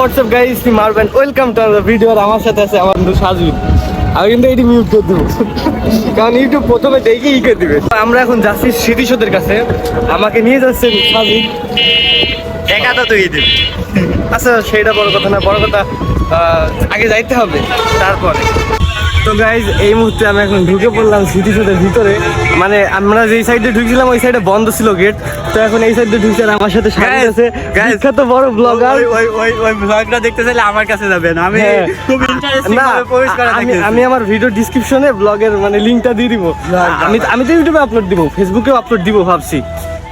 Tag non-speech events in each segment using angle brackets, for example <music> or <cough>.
WhatsApp guys মারবেন welcome to our video আর আমার সাথে আছে আমার বন্ধু সাজু আমি কিন্তু এটি মিউট করে দেবো। কারণ ইউটিউব প্রথমে দেখে ই করে দিবে। আমরা এখন যাচ্ছি স্মৃতিসৌধের কাছে। আমাকে নিয়ে যাচ্ছেন সাজু একা তো তুই দিবি। আচ্ছা সেইটা বড় কথা না বড় কথা আগে যাইতে হবে। তারপরে। তো গাইজ এই মুহূর্তে আমি এখন ঢুকে পড়লাম স্মৃতিসৌধের ভিতরে। মানে আমরা যেই সাইডে ঢুকছিলাম ওই সাইডে বন্ধ ছিল গেট তো এখন এই সাইডে ঢুকছে আর আমার সাথে সাথে আছে। বিখ্যাত বড় ব্লগার ওই ওই ওই ব্লগটা দেখতে চাইলে আমার কাছে যাবেন। আমি হ্যাঁ। খুব ইন্টারেস্টিং ভাবে করা আমি আমি আমার ভিডিও ডিসক্রিপশনে ব্লগের মানে লিংকটা দিয়ে দিব। আমি আমি তো ইউটিউবে আপলোড দিব ফেসবুকেও আপলোড দিব ভাবছি।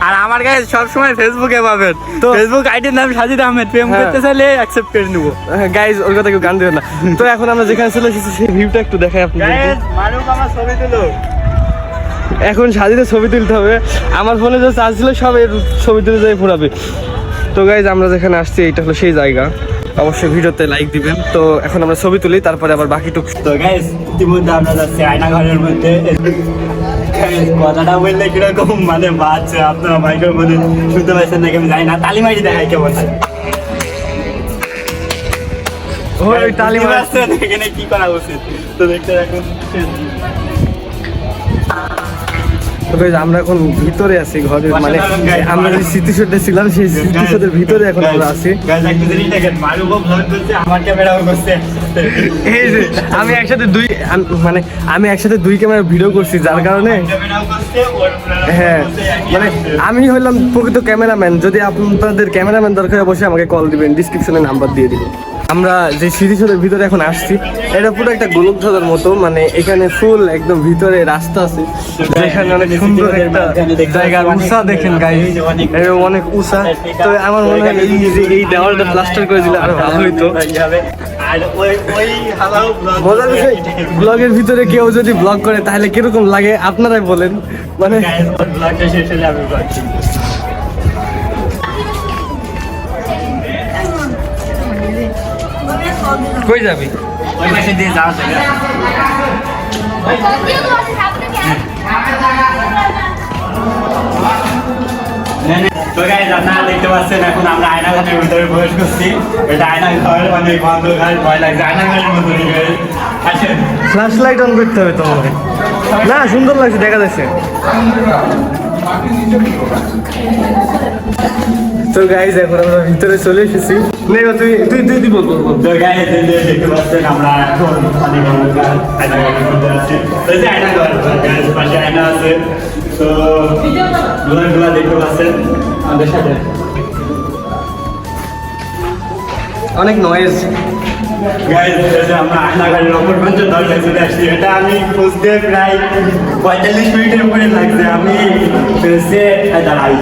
আর আমার গায়ে সব সময় ফেসবুকে পাবেন। তো ফেসবুক আইডির নাম সাজিদ আহমেদ। প্রেম হ্যাঁ। করতে চাইলে অ্যাকসেপ্ট করে নেব। গাইজ ওর কথা কেউ গান দেবে না। তো এখন আমরা যেখানে চলে এসেছি সেই ভিউটা একটু দেখাই আপনাদের মানুষ আমার ছবি তুলো। এখন সাজিতে ছবি তুলতে হবে। আমার ফোনে যে চার্জ ছিল সব এর ছবি তুলে যাই ফোরাবে তো গাইজ আমরা যেখানে আসছি এটা হলো সেই জায়গা। অবশ্যই ভিডিওতে লাইক দিবেন। তো এখন আমরা ছবি তুলি তারপরে আবার বাকিটুক তো গাইজ ইতিমধ্যে আমরা যাচ্ছি আয়না ঘরের মধ্যে। কথাটা বললে কীরকম? মানে বাচ্চা আপনারা মাইকের মধ্যে শুনতে পাচ্ছেন নাকি? আমি জানি না তালিমাইটি দেখাই কেমন হয়। ওই তালি পারছেন এখানে কি করা উচিত? তো দেখতে এখন আমরা এখন ভিতরে আছি ঘরের মানে আমরা যে স্মৃতিসৌধে ছিলাম সেই স্মৃতিসৌধের ভিতরে এখন আমরা আছি। এই যে আমি একসাথে দুই মানে আমি একসাথে দুই ক্যামেরা ভিডিও করছি যার কারণে হ্যাঁ মানে আমি হলাম প্রকৃত ক্যামেরাম্যান। যদি আপনাদের ক্যামেরাম্যান দরকার অবশ্যই আমাকে কল দিবেন ডিসক্রিপশনে নাম্বার দিয়ে দিবেন। আমরা যে স্মৃতিসৌধের ভিতরে এখন আসছি এটা পুরো একটা গোলকধাঁধার মতো মানে এখানে ফুল একদম ভিতরে রাস্তা আছে যেখানে অনেক সুন্দর একটা জায়গা উষা দেখেন গাই অনেক উষা। তো আমার মনে হয় এই যে এই দেওয়ালটা প্লাস্টার করে দিলে আরও ভালো হইতো। মজার বিষয় ব্লগের ভিতরে কেউ যদি ব্লগ করে তাহলে কীরকম লাগে? আপনারাই বলেন। মানে ব্লগটা শেষ হলে আমি কই যাবি? ওই পাশে দিয়ে যাওয়া যাবে। তো গাইস আপনারা দেখতে পাচ্ছেন এখন আমরা আয়না ঘরের ভিতরে প্রবেশ করছি। এটা আয়না ঘর মানে বন্ধ ঘর ভয় লাগছে। আয়না ঘরের মতো ফ্ল্যাশ লাইট অন করতে হবে তোমাকে। না সুন্দর লাগছে দেখা যাচ্ছে। তো গাইজ এখন আমরা ভিতরে চলে এসেছি। নেই তুই তুই তুই তুই বল বল বল। তো গাইস দেখতে পাচ্ছেন আমরা এখন আয়না ঘরের মধ্যে আছি। তো এই আয়না ঘর গাইস পাশে আয়না আছে। তো গুলা দেখতে পাচ্ছেন আমাদের সাথে। অনেক নয়েজ আমরা আয়নাঘরের অপর প্রান্তে দরজায় চলে আসছি। এটা আমি খুঁজতে প্রায় পঁয়তাল্লিশ মিনিটের উপরে লাগছে। আমি দাঁড়াই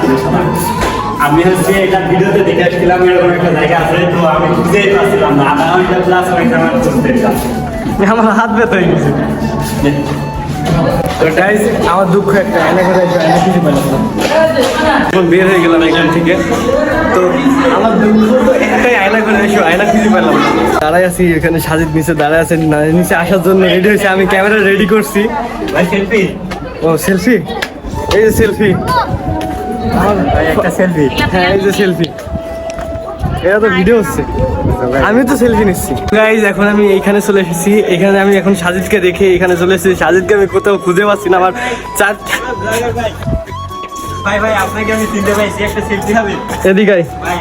আমি হচ্ছে এটা ভিডিওতে দেখে আসছিলাম এরকম একটা জায়গা আছে তো আমি খুঁজেই পাচ্ছিলাম না। আধা ঘণ্টা প্লাস হয়েছে আমার খুঁজতে আমার হাত ব্যথা হয়ে গেছে। তো গাইজ আমার দুঃখ একটা পেলাম এখন বের হয়ে গেলাম এখান থেকে। তো আমার দুঃখ তো একটাই আয়না এসে আয়না খুঁজে পেলাম দাঁড়াই আছি এখানে সাজিদ নিচে দাঁড়ায় আছেন না নিচে আসার জন্য রেডি হয়েছে। আমি ক্যামেরা রেডি করছি। ভাই সেলফি ও সেলফি এই যে সেলফি একটা সেলফি হ্যাঁ এই যে সেলফি এটা তো ভিডিও হচ্ছে। আমি তো সেলফি নিচ্ছি। গাইজ এখন আমি এইখানে চলে এসেছি। এখানে আমি এখন সাজিদকে দেখে এখানে চলে এসেছি। সাজিদকে আমি কোথাও খুঁজে পাচ্ছি না আমার চার ভাই ভাই আপনাকে আমি চিনতে পাইছি একটা সেলফি হবে। এদিকে ভাই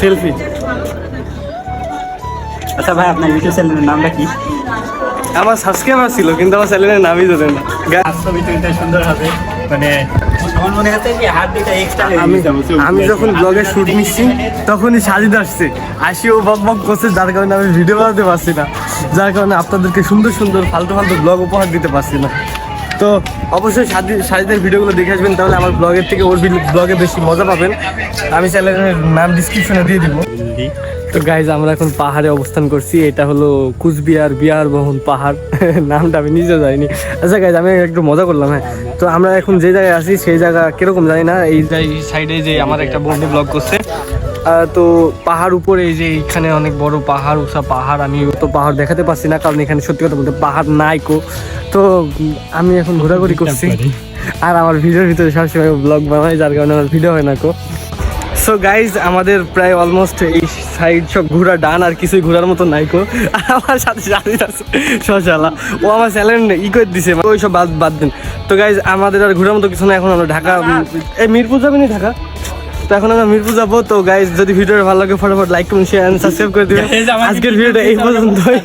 সেলফি আচ্ছা ভাই আপনার ইউটিউব চ্যানেলের নামটা কি? আমার সাবস্ক্রাইবার ছিল কিন্তু আমার চ্যানেলের নামই জানেন না। ছবি সুন্দর হবে মানে আমি যখন ব্লগে শুট নিচ্ছি তখনই সাজিদ আসছে। আসি ও বক বক করছে যার কারণে আমি ভিডিও বানাতে পারছি না। যার কারণে আপনাদেরকে সুন্দর সুন্দর ফালতু ফালতু ব্লগ উপহার দিতে পারছি না। তো অবশ্যই সাজি সাজিদের ভিডিওগুলো দেখে আসবেন তাহলে আমার ব্লগের থেকে ওর ব্লগে বেশি মজা পাবেন। আমি চ্যানেলের নাম ডিসক্রিপশনে দিয়ে দিব। তো গাইজ আমরা এখন পাহাড়ে অবস্থান করছি। এটা হলো কুচবিহার বিহার বহন পাহাড়। <laughs> নামটা আমি নিজে জানি আচ্ছা গাইজ আমি একটু মজা করলাম হ্যাঁ। তো আমরা এখন যে জায়গায় আছি সেই জায়গা কীরকম জানি না। এই সাইডে যে আমার একটা বন্ধু ব্লগ করছে তো পাহাড় উপরে এই যে এখানে অনেক বড় পাহাড় উষা পাহাড় আমি তো পাহাড় দেখাতে পারছি না কারণ এখানে সত্যি কথা বলতে পাহাড় নাই কো। তো আমি এখন ঘোরাঘুরি করছি। আর আমার ভিডিওর ভিতরে সবসময় ব্লগ বানাই যার কারণে আমার ভিডিও হয় না কো। সো গাইজ আমাদের প্রায় অলমোস্ট এই সাইড সব ঘোরা ডান আর কিছুই ঘোরার মতো নাইকো আর আমার সাথে সাথে আছে ও আমার চ্যালেঞ্জ ই করে দিছে ওই সব বাদ বাদ দিন। তো গাইজ আমাদের আর ঘোরার মতো কিছু না এখন আমরা ঢাকা এই মিরপুর যাবেন ঢাকা? তো এখন আমরা মিরপুর যাব। তো গাইজ যদি ভিডিওটা ভালো লাগে ফটোফট লাইক করুন শেয়ার সাবস্ক্রাইব করে দিবেন। <laughs> আজকের ভিডিওটা এই পর্যন্তই।